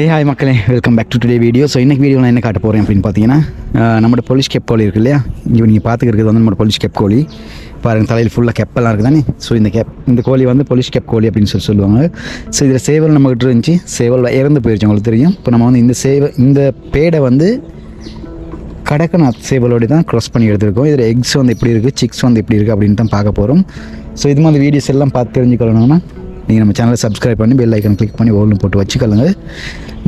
ஏ hi மக்களே. Welcome back to today video so இன்னைக்கு video நான் என்ன காட்ட போகிறேன் அப்படின்னு பார்த்தீங்கன்னா நம்மளோட போலீஸ் கெப் கோழி இருக்கு இல்லையா? இங்கே நீங்கள் பார்த்துக்கிறது வந்து நம்மளோட போலீஸ் கெப் கோழி. பாருங்க தலையில் ஃபுல்லாக கெப்பெல்லாம் இருக்குது தானே ஸோ இந்த கெப் இந்த கோழி வந்து போலீஸ் கெப் கோழி அப்படின்னு சொல்லி சொல்லுவாங்க. ஸோ இதில் சேவல் நம்மகிட்ட இருந்துச்சு. சேவல் இறந்து போயிடுச்சு உங்களுக்கு தெரியும். இப்போ நம்ம வந்து இந்த சேவ இந்த பேடை வந்து கடக்கநாத் சேவலோடு தான் க்ராஸ் பண்ணி எடுத்துருக்கோம். இதில் எக்ஸ் வந்து எப்படி இருக்குது சிக்ஸ் வந்து எப்படி இருக்குது அப்படின்னு தான் பார்க்க போகிறோம் ஸோ இது மாதிரி வீடியோஸ் எல்லாம் பார்த்து தெரிஞ்சுக்கணும்னா நீங்கள் நம்ம சேனலை சப்ஸ்கிரைப் பண்ணி பெல் ஐக்கன் கிளிக் பண்ணி ஓல்னு போட்டு வச்சுக்கலுங்க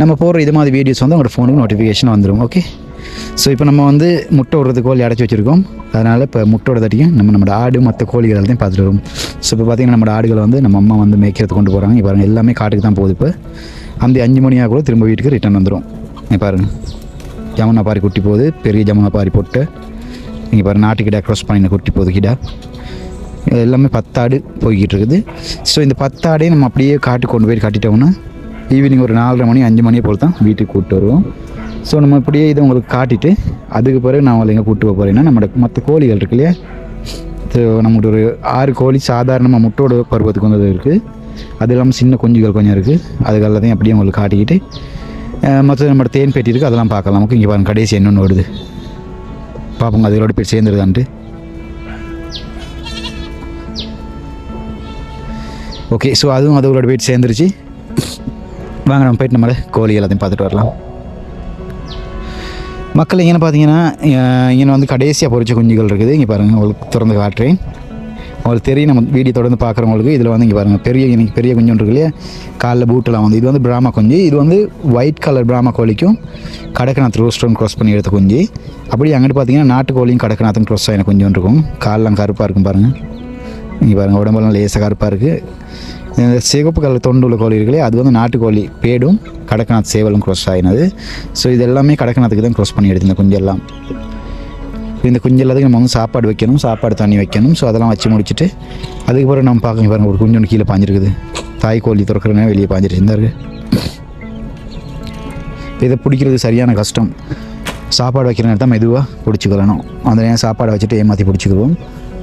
நம்ம போடுற இது மாதிரி வீடியோஸ் வந்து உங்களோட ஃபோனுக்கு நோட்டிஃபிகேஷன் வந்துடும் ஓகே ஸோ இப்போ நம்ம வந்து முட்டை விடுறது கோழி அடைச்சி வச்சுருக்கோம். அதனால் இப்போ முட்டை தட்டியும் நம்ம நம்மளோட ஆடு மற்ற கோழிகள் எல்லாத்தையும் பார்த்துட்டு வரும். ஸோ இப்போ பார்த்தீங்கன்னா நம்ம ஆடுகளை வந்து நம்ம அம்மா வந்து மேய்க்கிறது கொண்டு போகிறாங்க இப்போ பாருங்கள் எல்லாமே காட்டுக்கு தான் போகுது இப்போ. அந்த அஞ்சு மணியாக கூட திரும்ப வீட்டுக்கு ரிட்டர்ன் வந்துடும் இங்க பாருங்கள் ஜமுனா பாரி குட்டி போகுது. பெரிய ஜமுனா பாரி போட்டு. நீங்கள் பாரு நாட்டுக்கிட்ட க்ராஸ் பண்ணின குட்டி போகுது கிடா. எல்லாமே பத்தாடு போய்கிட்டு இருக்குது ஸோ இந்த பத்தாடே நம்ம அப்படியே காட்டு கொண்டு போய் கட்டிட்டோம்னா ஈவினிங் ஒரு நாலரை மணி அஞ்சு மணியை போல் தான் வீட்டுக்கு கூப்பிட்டு வருவோம். ஸோ நம்ம இப்படியே இதை உங்களுக்கு காட்டிட்டு அதுக்கு பிறகு நான் உங்களை எங்கே கூப்பிட்டு போக போகிறேன்னா நம்மளோட மற்ற கோழிகள் இருக்கு இல்லையா? ஸோ நம்மகிட்ட ஒரு ஆறு கோழி சாதாரணமாக முட்டோட பருவத்துக்கு வந்தது இருக்குது அது இல்லாமல் சின்ன குஞ்சுகள் கொஞ்சம் இருக்குது அதுக்கு எல்லாத்தையும் அப்படியே உங்களுக்கு காட்டிக்கிட்டு மற்ற நம்மளோட தேன் பெட்டி இருக்குது அதெல்லாம் பார்க்கலாம். நமக்கு இங்கே பாருங்கள் கடைசி என்னென்னு வருது பார்ப்போங்க அதோட போய் சேர்ந்துருதான்ட்டு. ஓகே ஸோ அதுவும் அதோட போயிட்டு சேர்ந்துருச்சு. வாங்க நம்ம போயிட்டு நம்மள கோழி எல்லாத்தையும் பார்த்துட்டு வரலாம். மக்கள் இங்கே பார்த்தீங்கன்னா இங்கே வந்து கடைசியாக பொரிச்ச குஞ்சுகள் இருக்குது. இங்கே பாருங்கள் உங்களுக்கு திறந்து காட்டுறேன். உங்களுக்கு தெரியும் நம்ம வீடியோ தொடர்ந்து பார்க்குறவங்களுக்கு இதில் வந்து இங்கே பாருங்கள் பெரிய இன்னைக்கு பெரிய குஞ்சு ஒன்று இருக்கு இல்லையா? காலைல பூட்டெல்லாம் வந்து இது வந்து பிராமா குஞ்சு. இது வந்து ஒயிட் கலர் பிராமா கோழிக்கும் கடக்கநாத் ரோஸ்டோன் க்ராஸ் பண்ணி எடுத்த குஞ்சு. அப்படி அங்கிட்டு பார்த்தீங்கன்னா நாட்டு கோழியும் கடக்கநாத்தும் க்ராஸ் ஆகின குஞ்சு இருக்கும். காலெலாம் கருப்பாக இருக்கும் பாருங்கள் இங்கே பாருங்கள் உடம்பெல்லாம் லேசாக கருப்பாக இருக்குது இந்த சிகப்பு கலர் தொண்டு உள்ள கோழி இருக்குல்லையே அது வந்து நாட்டுக்கோழி பேடும் கடக்கநாத் சேவலும் க்ரோஸ் ஆகினது ஸோ இது எல்லாமே கடக்கநாத்துக்கு தான் க்ரோஸ் பண்ணி எடுத்து இந்த குஞ்செல்லாம். இந்த குஞ்சு எல்லாத்துக்கும் நம்ம வந்து சாப்பாடு வைக்கணும் சாப்பாடு தண்ணி வைக்கணும். ஸோ அதெல்லாம் வச்சு முடிச்சுட்டு அதுக்கப்புறம் நம்ம பார்க்க பாருங்கள் ஒரு குஞ்சு ஒன்று கீழே பாஞ்சிருக்குது. தாய் கோழி திறக்கிறனே வெளியே பாஞ்சிருச்சு. இந்த இருக்கு. இதை பிடிக்கிறது சரியான கஷ்டம். சாப்பாடு வைக்கிற நேரத்தை மெதுவாக பிடிச்சிக்கலணும் அந்த நேரம் சாப்பாடை வச்சுட்டு ஏமாற்றி பிடிச்சிக்குவோம்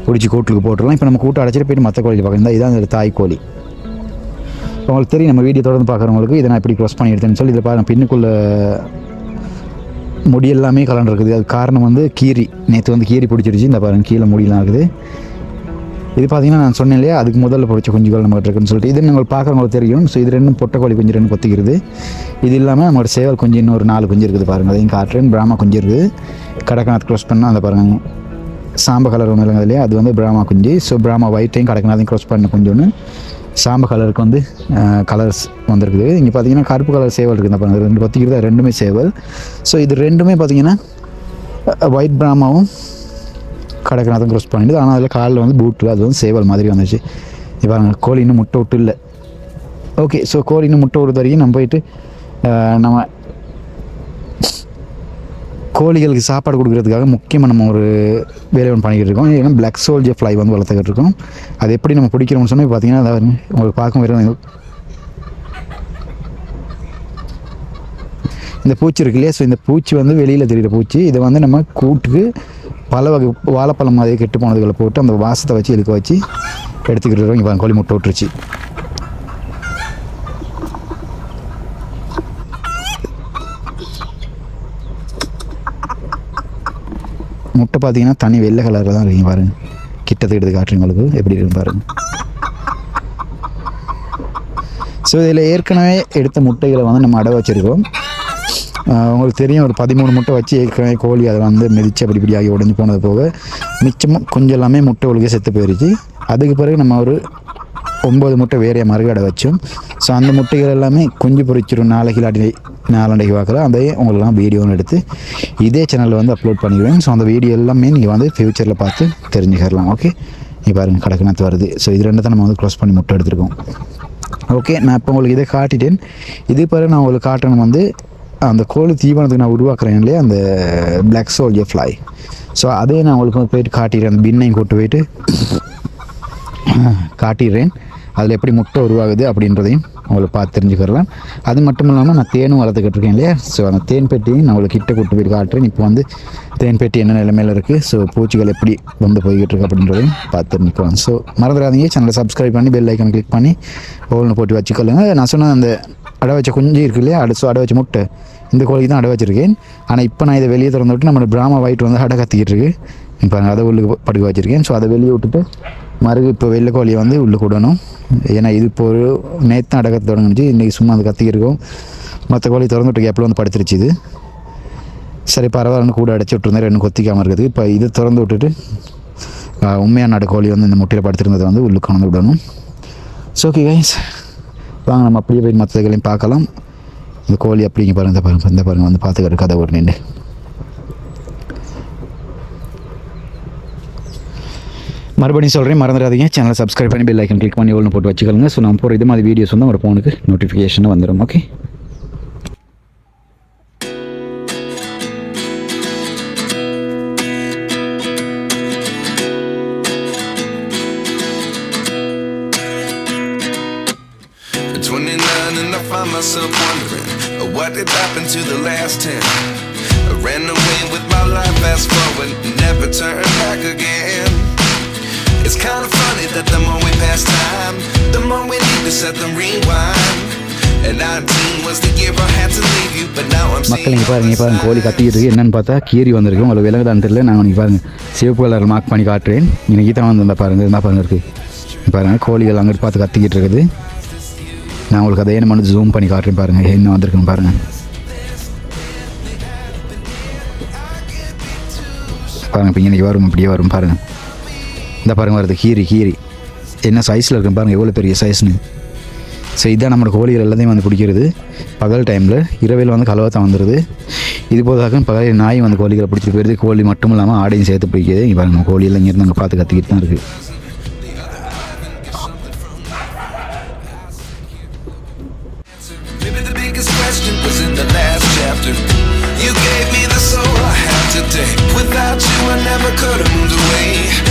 பிடிச்சி கூட்டுக்கு போட்டுடலாம். இப்போ நம்ம கூட்டம் அடைச்சிட்டு போயிட்டு மற்ற கோழி பார்க்கலாம். இதான் அந்த தாய் கோழி. இப்போ உங்களுக்கு தெரியும் நம்ம வீடியோ தொடர்ந்து பார்க்குறவங்களுக்கு இதை நான் எப்படி க்ளோஸ் பண்ணி எடுத்தேன்னு சொல்லி இதில் பாருங்கள் பின்னுக்குள்ளே முடி எல்லாமே கலண்டுருக்குது. அது காரணம் வந்து கீரி. நேற்று வந்து கீரி பிடிச்சிருச்சு. இந்த பாருங்க கீழே முடியெல்லாம் இருக்குது. இது பார்த்தீங்கன்னா நான் சொன்னேன் இல்லையா அதுக்கு முதல்ல பிடிச்ச குஞ்சுகள் நம்மகிட்ட இருக்குன்னு சொல்லிட்டு. இது நீங்கள் பார்க்குறவங்களுக்கு தெரியும். ஸோ இது ரெண்டும் பொட்டக்கோழி குஞ்சு ரெண்டு கொத்திக்கிறது. இது இல்லாமல் நம்மளோட சேவல் குஞ்சு இன்னும் ஒரு நாலு குஞ்சு இருக்குது பாருங்கள் அதையும் காட்டுறேன். பிராமா குஞ்சு இருக்குது. கடக்கநாத் க்ளோஸ் பண்ணால் அந்த பாருங்க. சாம்ப கலர் ஒன்று இல்லைங்க இல்லையா? அது வந்து பிராமா குஞ்சு. ஸோ பிராமா ஒயிட்டையும் கடக்கநாத்தையும் க்ரோஸ் பண்ண குஞ்சு சாம்ப கலருக்கு வந்து கலர்ஸ் வந்திருக்குது. இங்கே பார்த்தீங்கன்னா கருப்பு கலர் சேவல் இருக்குது இந்த பாருங்க. ரெண்டு கொத்திக்கிறது ரெண்டுமே சேவல். ஸோ இது ரெண்டுமே பார்த்தீங்கன்னா ஒயிட் பிராமாவும் கடக்கநாதம் க்ரோஸ் பண்ணிடுது. ஆனால் அதில் காலில் வந்து பூட்டில் அது வந்து சேவல் மாதிரி வந்துச்சு. இப்போ கோழி இன்னும் முட்டை விட்டு இல்லை. ஓகே ஸோ கோழி இன்னும் முட்டை விடுறது வரைக்கும் நம்ம போயிட்டு நம்ம கோழிகளுக்கு சாப்பாடு கொடுக்கறதுக்காக முக்கியமாக நம்ம ஒரு வேலை ஒன்று பண்ணிக்கிட்டு இருக்கோம். ஏன்னா பிளாக் சோல்ஜர் ஃப்ளை வந்து வளர்த்துக்கிட்டு இருக்கோம். அது எப்படி நம்ம பிடிக்கிறோம்னு சொன்னால் பார்த்தீங்கன்னா அதாவது உங்களுக்கு பார்க்கும் வேறு இந்த பூச்சி இருக்கு இல்லையா? ஸோ இந்த பூச்சி வந்து வெளியில் தெரிகிற பூச்சி. இதை வந்து நம்ம கூட்டுக்கு பல வகை வாழைப்பழம் மாதிரி கெட்டு போனதுகளை போட்டு அந்த வாசத்தை வச்சு இழுக்க வச்சு எடுத்துக்கிட்டு இருக்கோம். இப்போ கோழி முட்டை விட்டுருச்சு. முட்டை பார்த்தீங்கன்னா தனி வெள்ளை கலரில் தான் இருக்கீங்க பாருங்க. கிட்டத்துக்கு எடுத்து காட்டுறேன் உங்களுக்கு. எப்படி இருக்கு பாருங்க. ஸோ இதில் ஏற்கனவே எடுத்த முட்டைகளை வந்து நம்ம அடை வச்சுருக்கோம். உங்களுக்கு தெரியும் ஒரு பதிமூணு முட்டை வச்சு ஏற்கனவே கோழி அதை வந்து மிதிச்சு அப்படி இப்படி ஆகி உடஞ்சி போனது போக மிச்சமும் கொஞ்சம் எல்லாமே முட்டை ஒழுக செத்து போயிருச்சு. அதுக்கு பிறகு நம்ம ஒரு ஒம்பது முட்டை வேறைய மறுகடை வச்சோம். ஸோ அந்த முட்டைகள் எல்லாமே குஞ்சு பொரிச்சிடும் நாளைக்கு இல்லாட்டி நாலண்டைக்கு பார்க்கலாம். அதையே உங்களுக்குலாம் வீடியோன்னு எடுத்து இதே சேனலில் வந்து அப்லோட் பண்ணிடுவேன். ஸோ அந்த வீடியோ எல்லாமே நீங்கள் வந்து ஃப்யூச்சரில் பார்த்து தெரிஞ்சுக்கலாம். ஓகே நீ பாருங்கள் கடக்கணத்து வருது. ஸோ இது ரெண்டு தான் நம்ம வந்து க்ளோஸ் பண்ணி முட்டை எடுத்துருக்கோம். ஓகே நான் இப்போ உங்களுக்கு இதை காட்டிட்டேன். இது பிறகு நான் உங்களுக்கு காட்டணும் வந்து அந்த கோழி தீவனத்துக்கு நான் உருவாக்குறேன் இல்லையா? அந்த பிளாக் சோல்ஜர் ஃப்ளை ஸோ அதே நான் உங்களுக்கு போயிட்டு காட்டிடுறேன். அந்த பின்னையும் கூட்டு போயிட்டு காட்டிடுறேன். அதில் எப்படி முட்டை உருவாகுது அப்படின்றதையும் உங்களுக்கு பார்த்து தெரிஞ்சுக்கிறலாம். அது மட்டும் இல்லாமல் நான் தேனும் வளர்த்துக்கிட்டு இருக்கேன் இல்லையா? ஸோ அந்த தேன் பெட்டியும் நான் உங்களுக்கு கிட்ட கூட்டு போய் காட்டுறேன். இப்போ வந்து தேன் பெட்டி என்ன நிலைமையில் இருக்குது ஸோ பூச்சிகள் எப்படி வந்து போய்கிட்டு இருக்கு அப்படின்றதையும் பார்த்து தெரிஞ்சுக்கலாம். ஸோ மறந்துடாதீங்க. சேனலை சப்ஸ்கிரைப் பண்ணி பெல் ஐக்கன் கிளிக் பண்ணி ஓல்னு போட்டு வச்சுக்கொள்ளுங்க. நான் சொன்ன அந்த அடை வச்ச குஞ்சு இருக்கு இல்லையா? அடை அடை வச்ச முட்டை. இந்த கோழிக்கு தான் அடை வச்சிருக்கேன். ஆனால் இப்போ நான் இதை வெளியே திறந்து விட்டு நம்ம பிராம ஒயிட் வந்து அடை கத்திக்கிட்டு இருக்கு. இப்போ அதை உள்ளுக்கு படுக்க வச்சுருக்கேன். ஸோ அதை வெளியே விட்டுட்டு மறுகு இப்போ வெள்ளை கோழியை வந்து உள்ளுக்கு விடணும் ஏன்னா இது இப்போ ஒரு நேற்று அடை கத்த தொடங்குச்சு. இன்றைக்கி சும்மா அது கத்திக்கிருக்கோம். மற்ற கோழி திறந்து விட்டு கேப்பில் வந்து படுத்துருச்சு இது. சரி பரவாயில்லன்னு கூட அடைச்சி விட்டுருந்தேன். ரெண்டு கொத்திக்காமல் இருக்குது இப்போ இது திறந்து விட்டுட்டு உண்மையான நட கோழி வந்து இந்த முட்டையில் படுத்திருந்ததை வந்து உள்ளுக்கு கலந்து விடணும். ஸோ ஓகே கைஸ் வாங்க நம்ம அப்படியே போய் மற்றதுகளையும் பார்க்கலாம். இந்த கோழி அப்படிங்க பாருங்க. இந்த பாருங்க. இந்த பாருங்க. வந்து பார்த்துக்கிட்டு கதை ஒரு நின்று. மறுபடியும் சொல்கிறேன் மறந்துடாதீங்க சேனலை சப்ஸ்கிரைப் பண்ணி பெல் ஐக்கன் கிளிக் பண்ணி ஒன்று போட்டு வச்சுக்கோங்க ஸோ நான் போகிற இது மாதிரி வீடியோஸ் வந்து ஒரு ஃபோனுக்கு நோட்டிஃபிகேஷன் வந்துடும் okay and I find myself wondering uh, what did happen to the last 10. I ran away with my life, fast forward, never turn back again. It's kind of funny that the more we pass time, the more we need to set them rewind. And 19 was the year I had to leave you, but now I'm மக்கள் இங்கே பாருங்க பாருங்க கோழி கத்திக்கிட்டு இருக்கு. என்னன்னு பார்த்தா கீரி வந்திருக்கு. உங்களுக்கு விலங்குதான்னு தெரியல. நான் இங்கே பாருங்க சிவப்பு கலர் மார்க் பண்ணி காட்டுறேன். இன்னைக்கு தான் வந்து இந்த பாருங்க இருந்தால் பாருங்க இருக்கு. பாருங்க கோழிகள் அங்கிட்டு பார்த்து கத்திக்கிட்டு இருக்குது. நான் உங்களுக்கு அதை என்ன பண்ணி ஜூம் பண்ணி காட்டுறேன் பாருங்க என்ன வந்திருக்குன்னு பாருங்க. பாருங்க இப்போ இன்னைக்கு வரும் இப்படியே வரும் பாருங்க. இந்த பாருங்க வருது கீரி கீரி என்ன சைஸில் இருக்கு பாருங்கள் எவ்வளோ பெரிய சைஸ்னு ஸோ இதுதான் நம்மளோட கோழிகள் எல்லாத்தையும் வந்து பிடிக்கிறது. பகல் டைமில் இரவில் வந்து கலவத்தான் வந்துடுது இது போதாக பகலில் நாய் வந்து கோழிகளை பிடிச்சிட்டு போயிடுது கோழி மட்டும் இல்லாமல் ஆடையும் சேர்த்து பிடிக்கிறது. இங்கே பாருங்கள் கோழியெல்லாம் இங்கேருந்து அங்கே பார்த்து கற்றுக்கிட்டு தான் இருக்குது You gave me the soul I have today. Without you, I never could have moved away.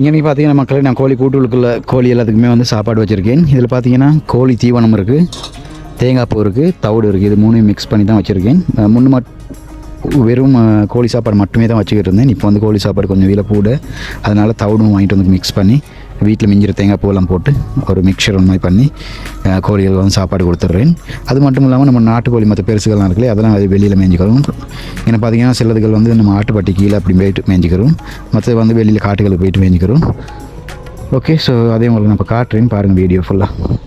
இங்கே பார்த்தீங்கன்னா மக்களே நான் கோழி கூட்டுகளுக்குள்ள கோழி எல்லாத்துக்குமே வந்து சாப்பாடு வச்சுருக்கேன். இதில் பார்த்தீங்கன்னா கோழி தீவனம் இருக்குது தேங்காய் பூ இருக்குது தவிடு இருக்குது இது மூணையும் மிக்ஸ் பண்ணி தான் வச்சுருக்கேன். முன்னு மட் வெறும் கோழி சாப்பாடு மட்டுமே தான் வச்சுக்கிட்டு இருந்தேன். இப்போ வந்து கோழி சாப்பாடு கொஞ்சம் விலை கூட. அதனால் தவிடும் வாங்கிட்டு வந்து மிக்ஸ் பண்ணி வீட்டில் மிஞ்சிற தேங்காய் பூவெல்லாம் போட்டு ஒரு மிக்சர் ஒன்று மாதிரி பண்ணி கோழிகள் கோழிகளுக்கு வந்து சாப்பாடு கொடுத்துட்றேன். அது மட்டும் இல்லாமல் நம்ம நாட்டுக்கோழி மற்ற பெருசுகள்லாம் இருக்குல்லையே அதெல்லாம் அது வெளியில் மேய்ஞ்சிக்கிறோம். ஏன்னா பார்த்தீங்கன்னா சிலதுகள் வந்து நம்ம ஆட்டுப்பட்டி கீழே அப்படி போயிட்டு மேய்ஞ்சிக்கிறோம். மற்றது வந்து வெளியில் காட்டுகளுக்கு போயிட்டு மேய்ஞ்சிக்கிறோம். ஓகே ஸோ அதே உங்களுக்கு நான் இப்போ காட்டுறேன். பாருங்கள் வீடியோ ஃபுல்லாக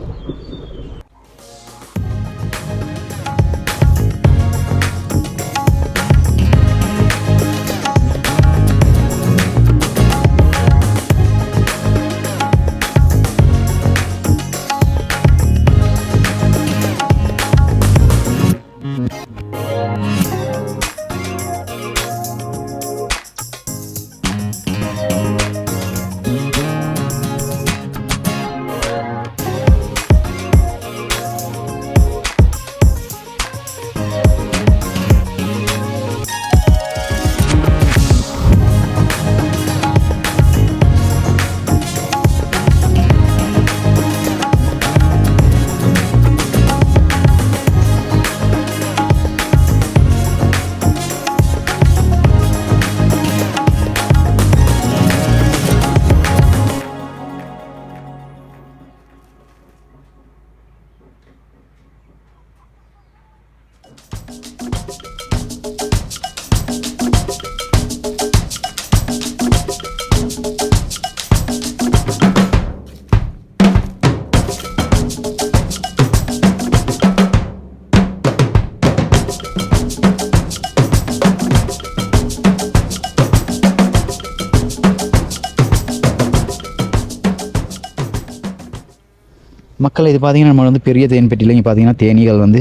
மக்கள் இது பார்த்தீங்கன்னா நம்ம வந்து பெரிய தேன் பெட்டியில் இங்கே பார்த்திங்கன்னா தேனீகள் வந்து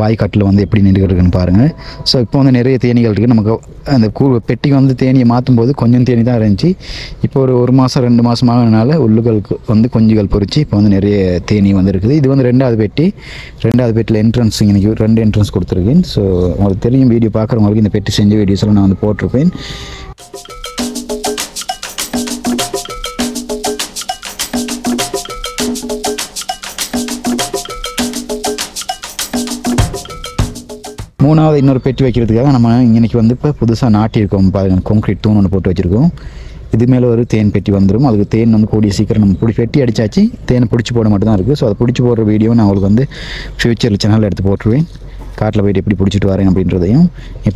வாய்க்காட்டில் வந்து எப்படி நின்றுக்கிட்டு இருக்குன்னு பாருங்கள் ஸோ இப்போ வந்து நிறைய தேனீகள் இருக்குது நமக்கு அந்த கூ பெட்டிக்கு வந்து தேனியை மாற்றும் போது கொஞ்சம் தேனி தான் இருந்துச்சு. இப்போ ஒரு ஒரு மாதம் ரெண்டு மாதம் உள்ளுகளுக்கு வந்து குஞ்சுகள் பொறிச்சு இப்போ வந்து நிறைய தேனி வந்து இருக்குது. இது வந்து ரெண்டாவது பெட்டி. ரெண்டாவது பெட்டியில் என்ட்ரன்ஸ் இன்றைக்கி ரெண்டு என்ட்ரன்ஸ் கொடுத்துருக்கேன். ஸோ உங்களுக்கு தெரியும் வீடியோ பார்க்குறவங்களுக்கு இந்த பெட்டி செஞ்ச வீடியோஸ்லாம் நான் வந்து போட்டிருப்பேன். மூணாவது இன்னொரு பெட்டி வைக்கிறதுக்காக நம்ம இன்னைக்கு வந்து இப்போ புதுசாக நாட்டியிருக்கோம். பாருங்கள் கான்க்ரீட் தூண் ஒன்று போட்டு வச்சுருக்கோம். இது மேலே ஒரு தேன் பெட்டி வந்துடும் அதுக்கு தேன் வந்து கூடிய சீக்கிரம் நம்ம பிடி பெட்டி அடிச்சாச்சு. தேனை பிடிச்சி போட மட்டும் தான் இருக்குது ஸோ அதை பிடிச்சி போடுற வீடியோ நான் உங்களுக்கு வந்து ஃப்யூச்சரில் சேனலில் எடுத்து போட்டுருவேன். காட்டில் போயிட்டு எப்படி பிடிச்சிட்டு வரேன் அப்படின்றதையும்.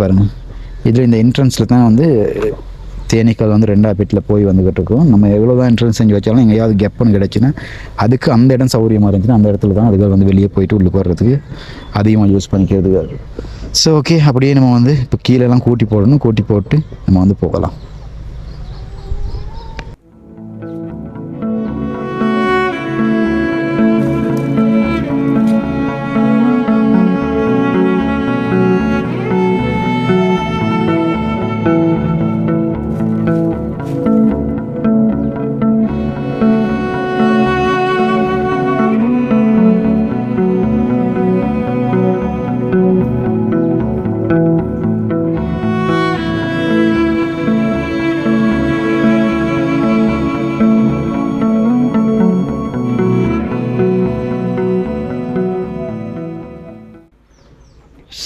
பாருங்கள் இதில் இந்த என்ட்ரன்ஸில் தான் வந்து தேனீக்கள் வந்து ரெண்டாவது பெட்டில் போய் வந்துக்கிட்டு இருக்கும் நம்ம எவ்வளோ தான் என்ட்ரன்ஸ் செஞ்சு வச்சாலும் எங்கேயாவது கெப்புன்னு கிடச்சுன்னா அதுக்கு அந்த இடம் சௌகரியமாக இருந்துச்சுன்னா அந்த இடத்துல தான் அதுகள் வந்து வெளியே போயிட்டு உள்ளுக்கு வர்றதுக்கு அதிகமாக யூஸ் பண்ணிக்கிறதுக்கு. ஸோ ஓகே அப்படியே நம்ம வந்து இப்போ கீழெல்லாம் கூட்டி போடணும். கூட்டி போட்டு நம்ம வந்து போகலாம்.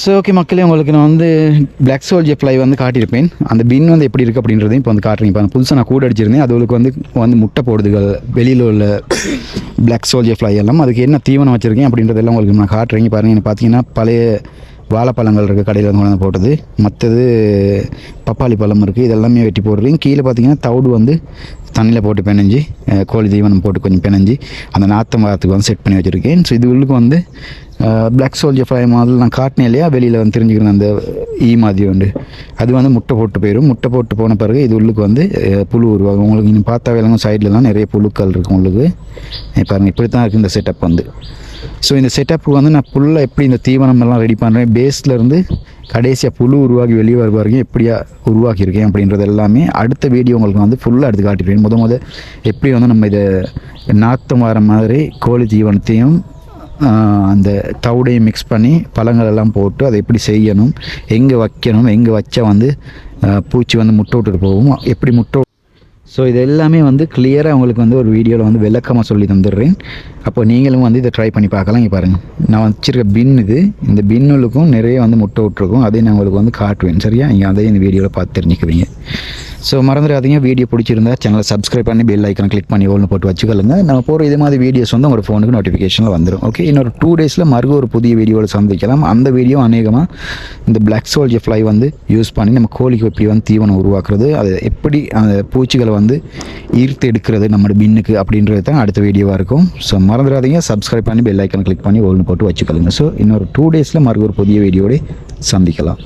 ஸோ ஓகே மக்களே உங்களுக்கு நான் வந்து பிளாக் சோல்ஜர் ஃப்ளை வந்து காட்டியிருப்பேன். அந்த பின் வந்து எப்படி இருக்குது அப்படின்றதையும் இப்போ வந்து காட்டுறேன். இப்போ புதுசாக நான் கூட அடிச்சிருந்தேன். அதுகளுக்கு வந்து வந்து முட்டை போடுதுகள் வெளியில் உள்ள பிளாக் சோல்ஜர் ஃப்ளை எல்லாம். அதுக்கு என்ன தீவனம் வச்சுருக்கேன் அப்படின்றதெல்லாம் உங்களுக்கு நான் காட்டுறேங்க பாருங்கள் பார்த்தீங்கன்னா பழைய வாழைப்பழங்கள் இருக்குது கடையில் வந்து கொண்டு வந்து போட்டது. மற்றது பப்பாளி பழம் இருக்குது இதெல்லாமே வெட்டி போடுறேன். கீழே பார்த்தீங்கன்னா தவிடு வந்து தண்ணியில் போட்டு பிணைஞ்சி கோழி தீவனம் போட்டு கொஞ்சம் பிணைஞ்சி அந்த நாத்தம் வாரத்துக்கு வந்து செட் பண்ணி வச்சுருக்கேன். ஸோ இது உள்ளுக்கு வந்து பிளாக் சோல்ஜர் ஃப்ரை மாதிரி நான் காட்டினேன் இல்லையா? வெளியில் வந்து தெரிஞ்சுக்கிறேன் அந்த ஈ மாதிரி உண்டு. அது வந்து முட்டை போட்டு போயிடும் முட்டை போட்டு போன பிறகு இது உள்ளுக்கு வந்து புழு உருவாகும். உங்களுக்கு நீங்கள் பார்த்தா விலங்கும் சைட்லலாம் நிறைய புழுக்கள் இருக்கும் உங்களுக்கு பாருங்கள் இப்படி தான் இருக்குது இந்த செட்டப் வந்து. ஸோ இந்த செட்டப்புக்கு வந்து நான் ஃபுல்லாக எப்படி இந்த தீவனம் எல்லாம் ரெடி பண்ணுறேன் பேஸ்லேருந்து கடைசியாக புழு உருவாகி வெளியே வர வரைக்கும் எப்படியா உருவாக்கியிருக்கேன் அப்படின்றது எல்லாமே அடுத்த வீடியோ உங்களுக்கு வந்து ஃபுல்லாக எடுத்து காட்டிடுவேன் முத முத எப்படி வந்து நம்ம இதை நாற்றம் வர மாதிரி கோழி தீவனத்தையும் அந்த தவிடையும் மிக்ஸ் பண்ணி பழங்கள் எல்லாம் போட்டு அதை எப்படி செய்யணும் எங்கே வைக்கணும் எங்கே வச்சா வந்து பூச்சி வந்து முட்டை விட்டுட்டு போகும் எப்படி முட்டை ஸோ இது எல்லாமே வந்து கிளியராக உங்களுக்கு வந்து ஒரு வீடியோவில் வந்து விளக்கமாக சொல்லி தந்துடுறேன். அப்போ நீங்களும் வந்து இதை ட்ரை பண்ணி பார்க்கலாம் இங்கே பாருங்கள் நான் வச்சிருக்க பின் இது இந்த பின்னுலுக்கும் நிறைய வந்து முட்டை விட்டுருக்கும் அதையும் நான் உங்களுக்கு வந்து காட்டுவேன் சரியா? நீங்கள் அதையும் இந்த வீடியோவில் பார்த்து தெரிஞ்சுக்குவீங்க. ஸோ மறந்துடாதீங்க. வீடியோ பிடிச்சிருந்தா சேனலை சப்ஸ்கிரைப் பண்ணி பெல் ஐக்கனை கிளிக் பண்ணி ஓல்னு போட்டு வச்சுக்கொள்ளுங்க நம்ம போகிற இது மாதிரி வீடியோஸ் வந்து உங்களோட ஃபோனுக்கு நோட்டிஃபிகேஷனில் வந்துடும் ஓகே இன்னொரு டூ டேஸில் மறுபடியும் ஒரு புதிய வீடியோவில் சந்திக்கலாம். அந்த வீடியோ அநேகமாக இந்த பிளாக் சோல்ஜர் ஃப்ளை வந்து யூஸ் பண்ணி நம்ம கோழிக்கு எப்படி வந்து தீவனம் உருவாக்குறது அது எப்படி அந்த பூச்சிகளை வந்து ஈர்த்து எடுக்கிறது நம்மளோட பின்னுக்கு அப்படின்றது தான் அடுத்த வீடியோவாக இருக்கும். ஸோ மறந்துடாதீங்க. சப்ஸ்கிரைப் பண்ணி பெல் ஐக்கனை கிளிக் பண்ணி ஓல்னு போட்டு வச்சுக்கொள்ளுங்க ஸோ இன்னொரு டூ டேஸில் மறுபடியும் ஒரு புதிய வீடியோட சந்திக்கலாம்.